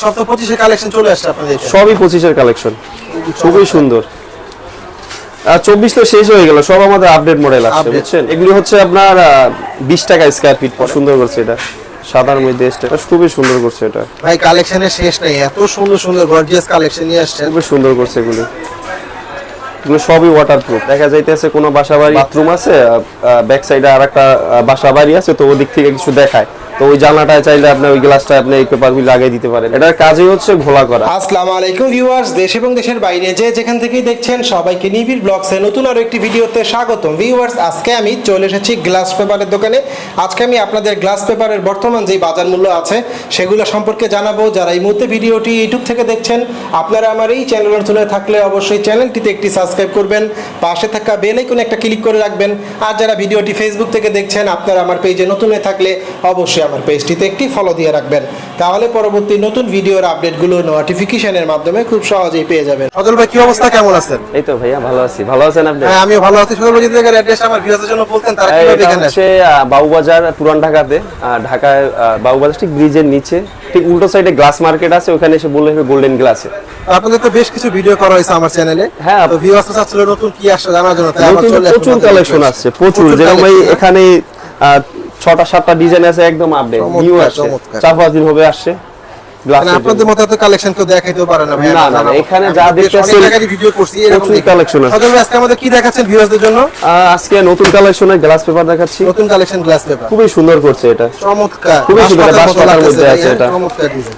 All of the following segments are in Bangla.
সব তো পঁচিশের কালেকশন চলে আসছে আপনাদের সবই পঁচিশের কালেকশন খুবই সুন্দর। আর চব্বিশ তো শেষ হয়ে গেল সব আমাদের আপডেট মডেল Update। বুঝছেন? এগুলি হচ্ছে আপনার বিশ টাকা স্কোয়ার ফিট সুন্দর করছে এটা। সাদার মধ্যে এটা খুবই সুন্দর করছে এটা। ভাই কালেকশনের শেষ নেই। এত সুন্দর সুন্দর গর্জিয়াস কালেকশন নিয়ে আসছেন খুবই সুন্দর করছে এগুলি। এগুলো সবই ওয়াটার প্রুফ দেখা যাইতেছে কোনো বাসা বাড়ি বাথরুম আছে ব্যাক সাইডে আর একটা বাসা বাড়ি আছে তো ওদিক থেকে কিছু দেখায়। তো ওই জানলাটায় চাইলে আপনি ওই গ্লাসটা আপনি এই পেপার পেপারগুলি লাগিয়ে দিতে পারেন। এটার কাজই হচ্ছে ঘোলা করা। আসসালামু আলাইকুম ভিউয়ার্স, দেশ এবং দেশের বাইরে যে যেখান থেকেই দেখছেন সবাইকে নিবিড় ব্লগসে নতুন আরও একটি ভিডিওতে স্বাগতম। ভিউয়ার্স, আজকে আমি চলে এসেছি গ্লাস পেপারের দোকানে। আজকে আমি আপনাদের গ্লাস পেপারের বর্তমান যে বাজার মূল্য আছে সেগুলো সম্পর্কে জানাব। যারা এই মুহূর্তে ভিডিওটি ইউটিউব থেকে দেখছেন, আপনারা আমার এই চ্যানেল নতুন থাকলে অবশ্যই চ্যানেলটিতে একটি সাবস্ক্রাইব করবেন। পাশে থাকা বেল আইকনে একটা ক্লিক করে রাখবেন। আর যারা ভিডিওটি ফেসবুক থেকে দেখছেন, আপনারা আমার পেজে নতুন হয়ে থাকলে অবশ্যই আমার পেজটিতে একটি ফলো দিয়ে রাখবেন। তাহলে পরবর্তী নতুন ভিডিওর আপডেটগুলো নোটিফিকেশনের মাধ্যমে খুব সহজেই পেয়ে যাবেন। সজল ভাই কি অবস্থা? কেমন আছেন? এই তো ভাইয়া ভালো আছি। ভালো আছেন আপনি? হ্যাঁ আমিও ভালো আছি। সজল ভাই যদি অ্যাড্রেস আমার ভিউয়ারদের জন্য বলতেন তারা কীভাবে এখানে আসে আহ, পুরান ঢাকাতে। ঢাকায় আহ, বাবুবাজার ঠিক ব্রিজের নিচে। ঠিক উল্টো সাইডে গ্লাস মার্কেট আছে ওখানে এসে বললে হবে গোল্ডেন গ্লাসে আপনাদের তো বেশ কিছু ভিডিও করা হয়েছে আমার চ্যানেলে হ্যাঁ। তো ভিউয়ার্স চাচ্ছিল নতুন কি আসছে জানার জন্য তাই নতুন চলে প্রচুর কালেকশন আসছে প্রচুর। যেরকম ভাই এখানে আহ, ছটা সাতটা ডিজাইন আছে একদম আপডেট নিউ চমৎকার। চার পাঁচ দিন হবে আসছে। মানে আপনাদের মতো এত কালেকশন কেউ দেখাইতেও পারে না ভাই না, না, না, এখানে যা দেখতেছেন, ভিডিও করছি এরকম প্রচুর আছে। আজকে আমাদের কি দেখাচ্ছেন ভিউয়ারদের জন্য? আজকে নতুন গ্লাস পেপার দেখাচ্ছি। নতুন কালেকশন গ্লাস পেপার খুবই সুন্দর করছে এটা। চমৎকার। খুবই সুন্দর, মধ্যে আছে এটা। চমৎকার ডিজাইন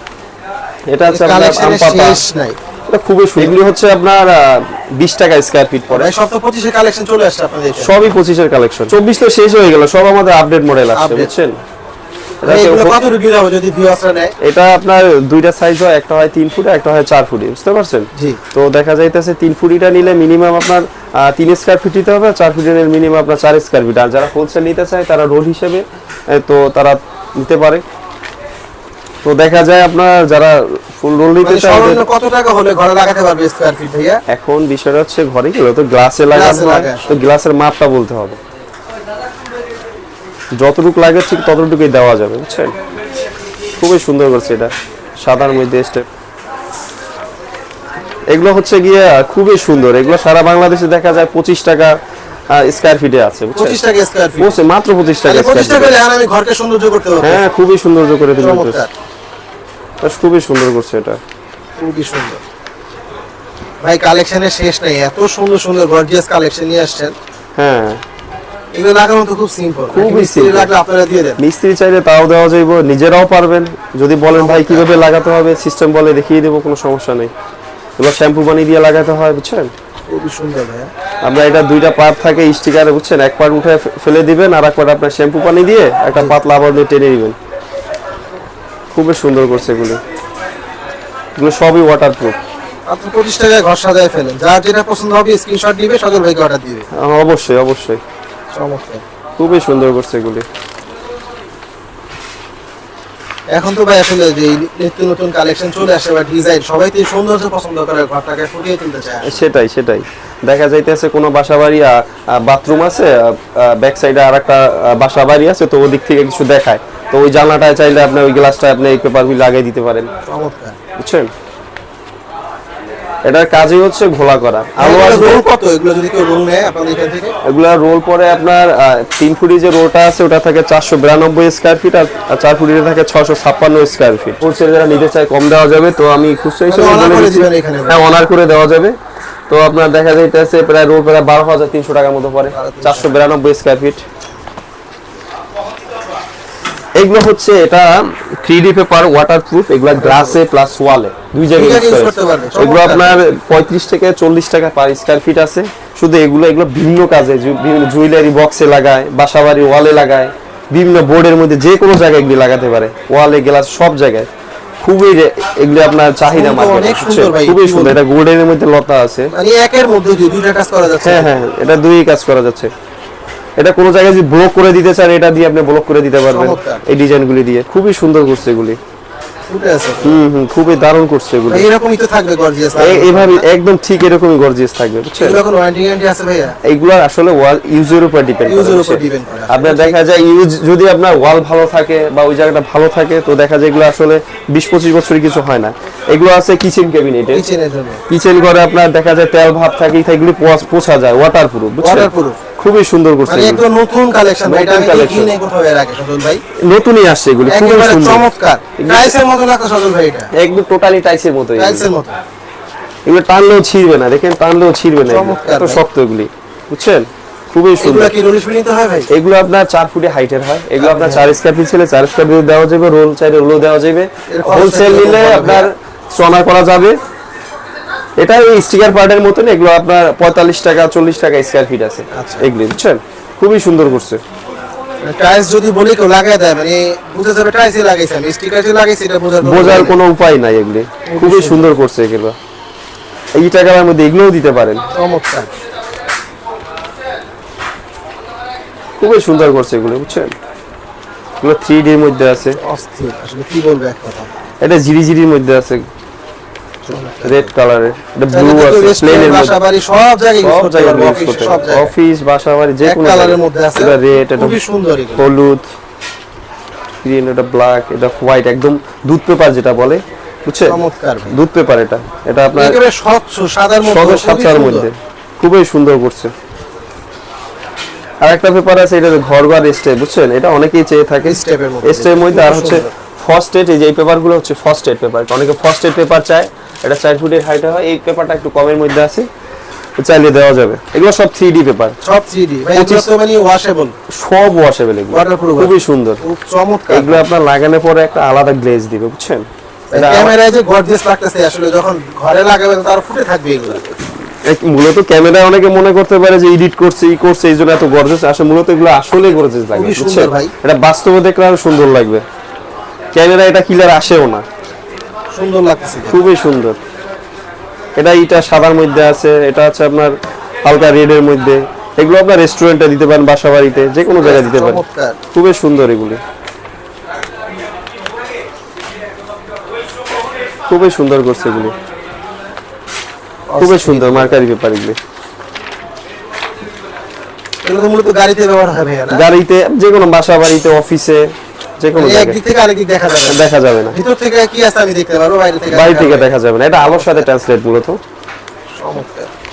এটা হচ্ছে আপনার আম পাতা। শেষ নাই। এটা খুবই সুন্দর। এগুলি হচ্ছে আপনার বিশ টাকা স্কোয়ার ফিট পড়ে। সব তো পঁচিশের কালেকশন চলে আসছে আপনাদের। সবই পঁচিশের কালেকশন চব্বিশ তো শেষ হয়ে গেল সব আমাদের আপডেট মডেল Update। বুঝছেন? এটা আপনার দুইটা সাইজ হয় একটা হয় তিন ফুট একটা হয় চার ফুট বুঝতে পারছেন? জি। তো দেখা যাইতেছে তিন ফুটিটা নিলে মিনিমাম আপনার তিন স্কোয়ার ফিট দিতে হবে চার ফুটের মিনিমাম আপনার চার স্কোয়ার ফিট আর যারা হোলসেল নিতে চায় তারা রোল হিসেবে তো তারা নিতে পারে। তো দেখা যায় আপনার যারা ফুল রোল নিতে মানে চায় কত টাকা হলে ঘরে লাগাতে পারবে স্কয়ার ফিট ভাইয়া? এখন বিষয়টা হচ্ছে ঘরে গেল তো গ্লাসে লাগানো তো গ্লাসের মাপটা বলতে হবে। যতটুকু লাগে ঠিক ততটুকুই দেওয়া যাবে বুঝছেন? খুবই সুন্দর করছে এটা সাদার মধ্যে স্টেপ এগুলো হচ্ছে গিয়ে খুবই সুন্দর। এগুলো সারা বাংলাদেশে দেখা যায় পঁচিশ টাকা স্কোয়ার ফিটে আছে পঁচিশ টাকা স্কয়ার ফিট মাত্র পঁচিশ টাকা পঁচিশ টাকা feet। আমি ঘরকে সৌন্দর্য করতে হ্যাঁ খুবই সৌন্দর্য করে চমৎকার। খুবই সুন্দর করছে এটা। খুবই সুন্দর। ভাই কালেকশনের শেষ নেই। এত সুন্দর সুন্দর গর্জিয়াস কালেকশন নিয়ে আসছেন। হ্যাঁ। এগুলো লাগানো তো খুব সিম্পল খুবই simple। লাগলে আপনারা দিয়ে দেন। মিস্ত্রি চাইলে তাও দেওয়া যাইব নিজেরাও পারবেন। যদি বলেন ভাই কীভাবে লাগাতে হবে সিস্টেম বলে দেখিয়ে দেবো কোনো সমস্যা নেই। এগুলো শ্যাম্পু পানি দিয়ে লাগাতে হয় বুঝছেন? খুবই সুন্দর ভাইয়া। আমরা এটা দুইটা পার্ট থাকে স্টিকারে বুঝছেন? এক পার্ট উঠে ফেলে দিবেন আর এক পার্ট আপনার শ্যাম্পু পানি দিয়ে একটা পাতলা আবার দিয়ে টেনে দিবেন খুবই সুন্দর করছে এগুলো। এগুলো সবই ওয়াটারপ্রুফ মাত্র পঁচিশ টাকায় ঘর সাজায় ফেলেন। যার যেটা পছন্দ হবে স্ক্রিনশট নিবে সদর ভাইকে অর্ডার দিবে। অবশ্যই অবশ্যই। চমৎকার। খুবই সুন্দর করছে এগুলি। এখন তো ভাই আসলে যে নতুন নিত্য নতুন কালেকশন চলে আসে বা ডিজাইন সবাই তো সৌন্দর্য পছন্দ করে ঘরটাকে ফুটিয়ে তুলতে চায়। সেটাই সেটাই। দেখা যাইতেছে কোনো বাসা বাড়ি বাথরুম আছে ব্যাক সাইডে আর একটা বাসা বাড়ি আছে তো ওদিক থেকে কিছু দেখায়। তো ওই জানলাটায় চাইলে আপনি ওই গ্লাসটা আপনি এই পেপারগুলি লাগিয়ে দিতে পারেন। চমৎকার। বুঝছেন? এটার কাজই হচ্ছে ঘোলা করা। আলু আসবে কত? এগুলো যদি কেউ রোল নেয় আপনাদের এখান থেকে? এগুলা রোল পরে আপনার তিন ফুটি যে রোলটা আছে ওটা থাকে চারশো বিরানব্বই স্কোয়ার ফিট আর চার ফুটিটা থাকে ছশো ছাপ্পান্ন স্কোয়ার ফিট হোলসেল যারা নিতে চায় কম দেওয়া যাবে। তো আমি খুচরা হিসেবে বলে দিচ্ছি। এখানে। হ্যাঁ অনার করে দেওয়া যাবে। তো আপনার দেখা যাইতেছে প্রায় রোল প্রায় বারো হাজার তিনশো টাকার মতো পড়ে। চারশো বিরানব্বই স্কোয়ার ফিট এগুলো হচ্ছে এটা three D paper waterproof এগুলো গ্লাসে প্লাস ওয়ালে দুই জায়গায় করা করতে পারবে, এগুলো আপনার পঁয়ত্রিশ থেকে চল্লিশ টাকা পার স্কোয়ার ফিট আছে। শুধু এগুলো এগুলো বিভিন্ন কাজে বিভিন্ন জুয়েলারি বক্সে লাগায় বাসাবাড়ি ওয়ালে লাগায় বিভিন্ন বোর্ডের মধ্যে যে কোনো জায়গায় এগুলি লাগাতে পারে। ওয়ালে গ্লাস সব জায়গায়। খুবই এগুলি আপনার চাহিদা মার্কেটে সুন্দর ভাই, খুবই সুন্দর। এটা গোল্ডেনের মধ্যে লতা আছে। মানে একের মধ্যে দুইটা কাজ করা যাচ্ছে। হ্যাঁ হ্যাঁ এটা দুই কাজ করা যাচ্ছে। এটা কোনো জায়গায় যদি ব্লক করে দিতে চান এটা দিয়ে আপনি ব্লক করে দিতে পারবেন। এই ডিজাইনগুলি দিয়ে। খুবই সুন্দর করছে এগুলি। ফুটে হুম হুম খুবই দারুণ করছে এগুলো। এইরকমই তো থাকবে গর্জিয়াস এইভাবে একদম ঠিক এরকমই গর্জিয়াস থাকবে বুঝছেন? ওয়ারেন্টি গ্যারান্টি আছে ভাইয়া? এইগুলো আসলে ওয়াল ইউজের উপর ডিপেন্ড করে। আপনার দেখা যায় ইউজ যদি আপনার ওয়াল ভালো থাকে বা ওই জায়গাটা ভালো থাকে তো দেখা যায় এগুলো আসলে বিশ পঁচিশ বছরের কিছু হয় না। এগুলো আছে কিচেন ক্যাবিনেটে কিচেনের জন্য। কিচেন ঘরে আপনার দেখা যায় তেল ভাব থাকে এগুলি পোছা যায় ওয়াটার প্রুফ বুঝছেন। খুবই সুন্দর করছে মানে একদম নতুন কালেকশন ভাই নতুন নতুনই আসছে এগুলি খুবই সুন্দর। চমৎকার। টাইসের মতো লাগতো সজল ভাই এটা। একদম টোটালি টাইসের মতো এগুলো। টাইলসের মতো। এগুলো টানলেও ছিঁড়বে না দেখেন টানলেও ছিঁড়বে না এত শক্ত এগুলি বুঝছেন? খুবই সুন্দর। হয় এগুলো আপনার চার ফুটে হাইটের হয়। এগুলো আপনার চার স্কোয়ার ফিট ছিল চার স্কোয়ার ফিট দেওয়া যাবে রোল চাইলে রোলও দেওয়া যাবে। হোলসেল নিলে আপনার সোনা করা যাবে। এটা এই স্টিকার পার্টের মতন এগুলো আপনার পঁয়তাল্লিশ টাকা চল্লিশ টাকা স্কোয়ার ফিট আছে। আচ্ছা। এগুলি বুঝছেন? খুবই সুন্দর করছে। টাইলস যদি বলি কেউ লাগাই দেয় মানে বুঝে যাবে টাইলসই লাগাইছে আমি স্টিকার যে লাগাইছি এটা বোঝার কোনো বোঝার উপায় কোনো উপায় নাই এগুলি। খুবই সুন্দর করছে এগুলো। এই টাকার মধ্যে এগুলোও দিতে পারেন। চমৎকার। খুবই সুন্দর করছে এগুলো বুঝছেন? এগুলো থ্রি ডির মধ্যে আছে। অস্থির আসলে কি বলব এক কথা। এটা জিরি জিরির মধ্যে আছে। রেড কালারের এটা ব্লু আছে প্লেনের মধ্যে। বাড়ি সব জায়গায় ইউজ করতে পারব সব জায়গায়। অফিস বাসা বাড়ি যে কোনো কালারের মধ্যে আছে এটা রেড এটা খুবই সুন্দর হলুদ গ্রিন এটা ব্ল্যাক এটা হোয়াইট একদম দুধ পেপার যেটা বলে বুঝছেন চমৎকার দুধ পেপার এটা। এটা আপনার একেবারে স্বচ্ছ সাদার মধ্যে সদর খুবই সুন্দর। মধ্যে। খুবই সুন্দর করছে। আর একটা পেপার আছে এটা ঘর ঘর স্টে বুঝছেন? এটা অনেকেই চেয়ে থাকে। এর মধ্যে। স্টের মধ্যে আর হচ্ছে এড এই যে পেপারগুলো হচ্ছে ফার্স্ট এড পেপার অনেকে ফার্স্ট এড পেপার চায় এটা চার ফুটের হাইটে হয় এই পেপারটা একটু কমের মধ্যে আছে চাইলে দেওয়া যাবে। এগুলো সব থ্রি ডি পেপার সব 3D ভাই এগুলো মানে ওয়াশেবল সব ওয়াশেবল এগুলো। খুবই সুন্দর। খুব চমৎকার। এগুলো আপনার লাগানোর পরে একটা আলাদা গ্লেজ দিবে বুঝছেন? ক্যামেরায় যে গর্জিয়াস লাগতেছে আসলে যখন ঘরে লাগাবেন তার ফুটে থাকবে এগুলো। মূলত ক্যামেরায় অনেকে মনে করতে পারে যে এডিট করছে ই করছে এই জন্য এত গর্জেস আসলে মূলত এগুলো আসলে গর্জেস লাগে। এটা বাস্তবে দেখলে আরও সুন্দর লাগবে। ক্যামেরা এটা কিলার আসেও না। সুন্দর লাগতেছে খুবই সুন্দর। এটা ইটা সাদার মধ্যে আছে এটা আছে আপনার হালকা রেডের মধ্যে। এগুলো আপনার রেস্টুরেন্টে দিতে পারেন বাসা বাড়িতে যে কোনো জায়গায় দিতে পারেন। খুবই সুন্দর এগুলি। খুবই সুন্দর করছে এগুলি। খুবই সুন্দর মার্কারি পেপার এগুলি। গাড়িতে ব্যবহার না? গাড়িতে যে কোনো বাসা বাড়িতে অফিসে যে কোনো দিক থেকে আরেক দিক দেখা যাবে দেখা যাবে না। ভিতর থেকে কি আছে আমি দেখতে পারব বাইরে থেকে বাড়ি থেকে দেখা যাবে না। এটা আলোর সাথে ট্রান্সলেট মূলত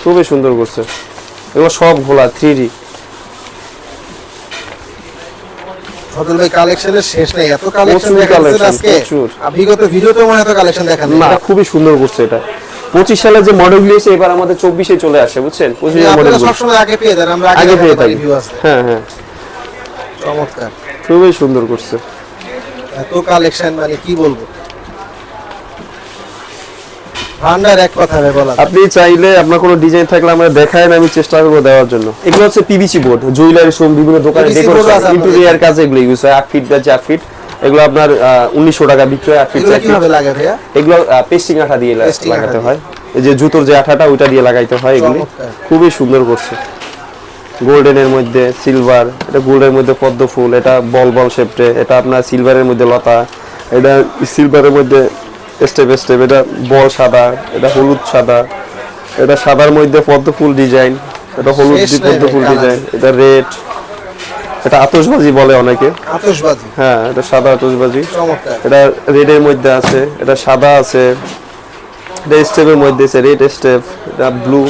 খুবই সুন্দর করছে। এগুলো সব ঘোলা থ্রি ডি সদল ভাই কালেকশনের শেষ নেই। এত কালেকশন প্রচুর দেখাচ্ছেন আজকে। বিগত ভিডিওতে মনে এত কালেকশন দেখান না খুবই সুন্দর করছে এটা। পঁচিশ সালে যে মডেলগুলি এসে এবার আমাদের চব্বিশে চলে আসে বুঝছেন? আগে পেয়ে যান আমরা আগে পেয়ে থাকি। হ্যাঁ হ্যাঁ। চমৎকার। খুবই সুন্দর করছে। এত কালেকশন মানে কি বলব? ভান্ডার এক কথা বলা আপনি চাইলে আপনার কোনো ডিজাইন থাকলে আমরা দেখায় আমি চেষ্টা করব দেওয়ার জন্য। এগুলো হচ্ছে পিভিসি বোর্ড জুয়েলারি বিভিন্ন দোকানে ডেকোরেশন ইন্টেরিয়ার কাজে এগুলো ইউজ হয় আট ফিট বা চার ফিট এগুলো আপনার উনিশশো টাকা বিক্রি হয় আট ফিট এগুলো ফিট লাগে ভাইয়া? এগুলো পেস্টিং আঠা দিয়ে লাগাতে হয়। এই যে জুতোর যে আঠাটা ওইটা দিয়ে লাগাইতে হয় এগুলি। খুবই সুন্দর করছে। গোল্ডেনের মধ্যে সিলভার এটা গোল্ডের মধ্যে পদ্ম ফুল এটা বল বল শেপটে এটা আপনার সিলভারের মধ্যে লতা এটা সিলভারের মধ্যে স্টেপ স্টেপ এটা বল সাদা এটা হলুদ সাদা এটা সাদার মধ্যে পদ্ম ফুল ডিজাইন এটা হলুদ পদ্ম ফুল ডিজাইন এটা রেড এটা আতশবাজি বলে অনেকে। আতশবাজি। হ্যাঁ এটা সাদা আতশবাজি। এটা রেডের মধ্যে আছে এটা সাদা আছে এটা স্টেপের মধ্যে আছে রেড স্টেপ এটা ব্লু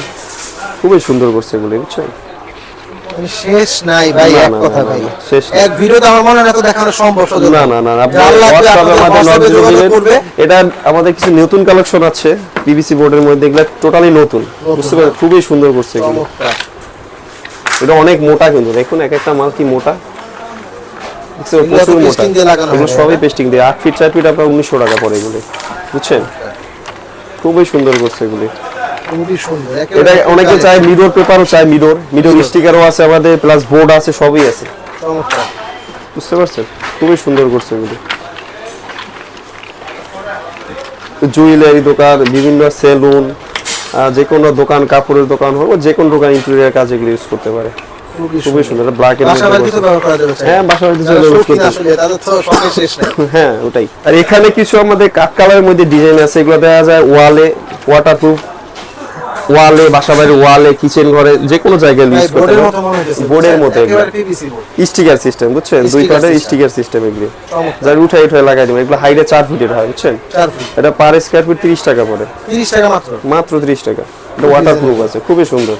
খুবই সুন্দর করছে এগুলি বুঝছেন? শেষ নাই ভাই এক কথা ভাই। না, শেষ নাই। এক ভিডিওতে আমার মনে না এত দেখানো সম্ভব না না না না, আপনি যার লাগবে WhatsApp-এ আপনাদের আমাদের WhatsApp-এ নক দিয়ে যোগাযোগ দিবেন। করবে। এটা আমাদের কিছু নতুন কালেকশন আছে পিভিসি বোর্ডের মধ্যে এগুলো টোটালি নতুন। বুঝতে পারছেন খুবই সুন্দর করছে এগুলো। এটা অনেক মোটা কিন্তু দেখুন এক একটা মাল কি মোটা? প্রচুর এগুলো সবই পেস্টিং দিয়ে আট ফিট চার ফিট আপনার উনিশশো টাকা পড়ে এগুলি। বুঝছেন? খুবই সুন্দর করছে এগুলি। খুবই সুন্দর। এটা অনেকে চায় মিরর পেপারও চায় মিরর। মিরর স্টিকারও আছে আমাদের প্লাস বোর্ড আছে সবই আছে। চমৎকার। বুঝতে পারছেন? খুবই সুন্দর করছে এগুলি জুয়েলারি দোকান বিভিন্ন সেলুন যে কোনো দোকান কাপড়ের দোকান হোক যে কোনো দোকান ইন্টেরিয়ার কাজ এগুলো ইউজ করতে পারে। খুবই সুন্দর। ব্ল্যাক এর। হ্যাঁ বাসা বাড়িতে use করতে হ্যাঁ ওটাই। আর এখানে কিছু আমাদের কাঠ কালারের মধ্যে ডিজাইন আছে এগুলো দেখা যায় ওয়ালে ওয়াটারপ্রুফ ওয়ালে বাসা বাড়ির ওয়ালে কিচেন ঘরে যে কোনো জায়গায় ইউজ করতে বোর্ডের পারেন। বোর্ডের মতো স্টিকার সিস্টেম বুঝছেন? দুই Sticker স্টিকার সিস্টেম এগুলো। যার উঠে উঠে লাগাই দেবেন এগুলো হাইটে চার ফিটের হয় বুঝছেন? এটা পার স্কোয়ার ফিট তিরিশ টাকা পড়ে। তিরিশ টাকা মাত্র। মাত্র ত্রিশ টাকা। এটা ওয়াটারপ্রুফ আছে খুবই সুন্দর।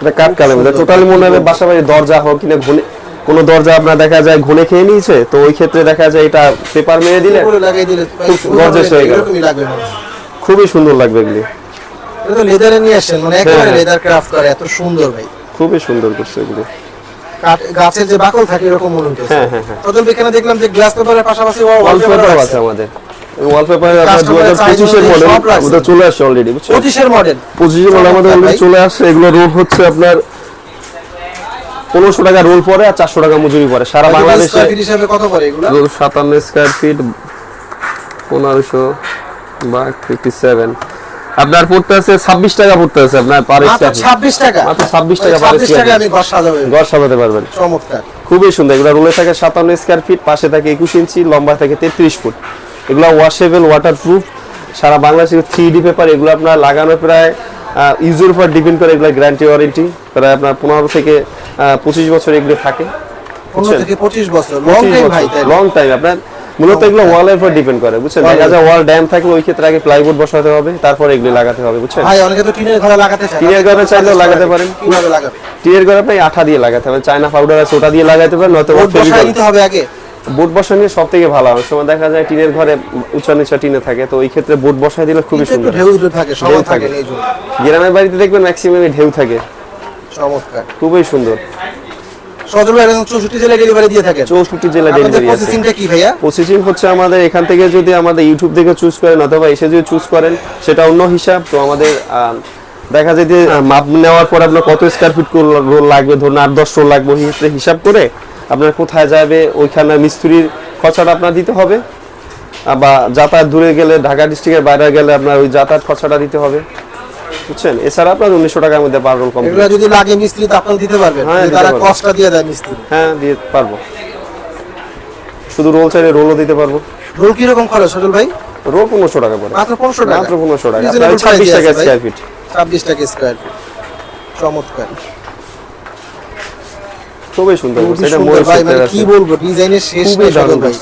এটা কাঠ কালার টোটালি মনে হবে বাসা বাড়ির দরজা হোক কিনা ঘুনে কোনো দরজা আপনার দেখা যায় ঘুনে খেয়ে নিয়েছে? তো ওই ক্ষেত্রে দেখা যায় এটা পেপার মেরে দিলে খুব হয়ে গেল। হয়। খুবই সুন্দর লাগবে এগুলি। এটা তো লেদারে নিয়ে আসছেন মানে একেবারে হ্যাঁ। লেদার ক্রাফট করে এত সুন্দর ভাই। খুবই সুন্দর করছে এগুলি। গাছের যে বাকল থাকে এরকম মনে হচ্ছে। হ্যাঁ, হ্যাঁ, হ্যাঁ। প্রথম এখানে দেখলাম যে গ্লাস পেপারের পাশাপাশি ওয়ালপেপার আছে। আমাদের। ওয়ালপেপার আপনার মডেল। ওটা চলে আসছে অলরেডি বুঝছেন? মডেল মডেল আমাদের অলরেডি চলে আসছে। এগুলো হচ্ছে আপনার পনেরোশো টাকা রোল পরে আর চারশো টাকা মজুরি পরে। সারা বাংলাদেশে রোল সাতান্ন স্কোয়ার ফিট পনেরোশো বা ফিফটি সেভেন আপনার পড়তে আছে ছাব্বিশ টাকা পড়তে আছে আপনার পার স্কোয়ার ছাব্বিশ টাকা? মাত্র 26 টাকা per ছাব্বিশ টাকা feet। আমি ঘর সাজাতে পারবেন। চমৎকার। খুবই সুন্দর। এগুলো রোলে থাকে সাতান্ন স্কোয়ার ফিট পাশে থাকে একুশ ইঞ্চি লম্বা থাকে তেত্রিশ ফুট। এগুলো ওয়াশেবল ওয়াটার প্রুফ সারা বাংলাদেশে থ্রি ডি পেপার এগুলো আপনার লাগানো প্রায় ইউজের উপর ডিপেন্ড করে এগুলো গ্যারান্টি ওয়ারেন্টি প্রায় আপনার পনেরো থেকে পঁচিশ বছর এগুলো থাকে। পনেরো পঁচিশ বছর। লং টাইম আপনার মূলত এগুলো ওয়ালের উপর ডিপেন্ড করে বুঝছেন? দেখা যায় ওয়াল ড্যাম থাকলে ওই ক্ষেত্রে আগে প্লাইবোর্ড বসাতে হবে তারপর এগুলো লাগাতে হবে বুঝছেন? ভাই অনেকে তো টিনের ঘরে লাগাতে চায় টিনের ঘরে চাইলেও লাগাতে পারেন। কীভাবে লাগাবে? টিয়ের ঘরে আপনার আঠা দিয়ে লাগাতে হবে চায়না পাউডার আছে ওটা দিয়ে লাগাতে পারেন নয়তো বোর্ড বসায় নিতে হবে আগে। বোট বসা নিয়ে সব থেকে ভালো অনেক সময় দেখা যায় টিনের ঘরে উঁচা নিচা টিনে থাকে তো ওই ক্ষেত্রে বোট বসায় দিলে খুবই সুন্দর। ঢেউ থাকে থাকে গ্রামের বাড়িতে দেখবেন ম্যাক্সিমাম ঢেউ থাকে। চমৎকার। খুবই সুন্দর। সদর ভাই এরকম চৌষট্টি জেলায় ডেলিভারি দিয়ে থাকেন। চৌষট্টি জেলা ডেলিভারি প্রসেসিংটা কি ভাইয়া? প্রসেসিং হচ্ছে আমাদের এখান থেকে যদি আমাদের ইউটিউব থেকে চুজ করেন অথবা এসে যদি চুজ করেন সেটা অন্য হিসাব। তো আমাদের দেখা যায় যে মাপ নেওয়ার পর আপনার কত স্কোয়ার ফিট রোল লাগবে ধরুন আট দশ রোল লাগবে হিসাব করে আপনার কোথায় যাবে ওইখানে মিস্ত্রির খরচাটা আপনার দিতে হবে। বা যাতায়াত দূরে গেলে ঢাকা ডিস্ট্রিক্টের বাইরে গেলে আপনার ওই যাতায়াত খরচাটা দিতে হবে। বুঝছেন? এছাড়া আপনার উনিশশো টাকার মধ্যে পার রোল এগুলো যদি লাগে মিস্ত্রি তো আপনারা দিতে পারবেন। হ্যাঁ, তারা। কষ্টটা দিয়ে দেয় মিস্ত্রি। হ্যাঁ দিয়ে পারব। শুধু রোল চাইলে রোলও দিতে পারব। রোল কীরকম খরচ সজল ভাই? রোল পনেরোশো টাকা পড়ে। মাত্র পনেরোশো টাকা? মাত্র পনেরোশো টাকা। ছাব্বিশ টাকা স্কোয়ার ফিট ছাব্বিশ টাকা স্কোয়ার ফিট চমৎকার। খুবই সুন্দর। এটা ভাই মানে কি বলব ডিজাইনের শেষ নেই সজল ভাই।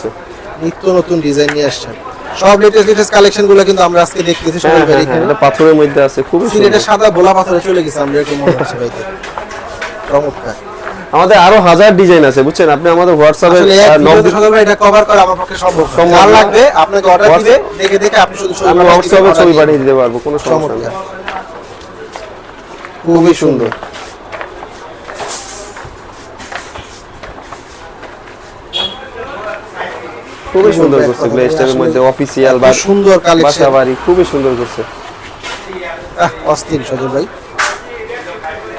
নিত্য নতুন ডিজাইন নিয়ে আসছেন। সব লেটেস্ট লেটেস্ট কালেকশনগুলো কিন্তু আমরা আজকে দেখতেছি হ্যাঁ, সজল ভাই হ্যাঁ, হ্যাঁ, এটা পাথরের মধ্যে আছে খুবই সুন্দর। সিলেটের সাদা পাথরে চলে গেছে আমরা এরকম মনে হচ্ছে ভাই চমৎকার। আমাদের আরও হাজার ডিজাইন আছে বুঝছেন? আপনি আমাদের হোয়াটসঅ্যাপে এটা কভার করা আমার পক্ষে সম্ভব সম্ভব লাগবে আপনাকে অর্ডার দিবে দেখে দেখে আপনি শুধু ছবি হোয়াটসঅ্যাপে ছবি পাঠিয়ে দিতে পারব কোনো সমস্যা নেই। খুবই সুন্দর। খুবই সুন্দর করছে মধ্যে অফিসিয়াল বা সুন্দর কালেকশন। বাড়ি খুবই সুন্দর করছে। অস্থির সজল ভাই।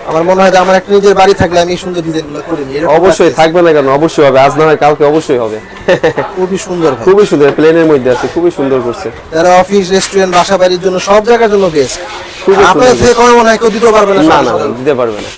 আমার মনে হয় আমার একটা নিজের বাড়ি থাকলে আমি সুন্দর ডিজাইনগুলো করে নিই অবশ্যই থাকবে না কেন? অবশ্যই হবে। আজ না হয় কালকে অবশ্যই হবে। খুবই সুন্দর খুবই সুন্দর প্লেনের মধ্যে আছে খুবই সুন্দর করছে। যারা অফিস রেস্টুরেন্ট বাসা বাড়ির জন্য সব জায়গার জন্য বেস্ট খুবই সুন্দর আপনার থেকে কমে মনে হয় কেউ দিতে পারবে না না না দিতে পারবে না।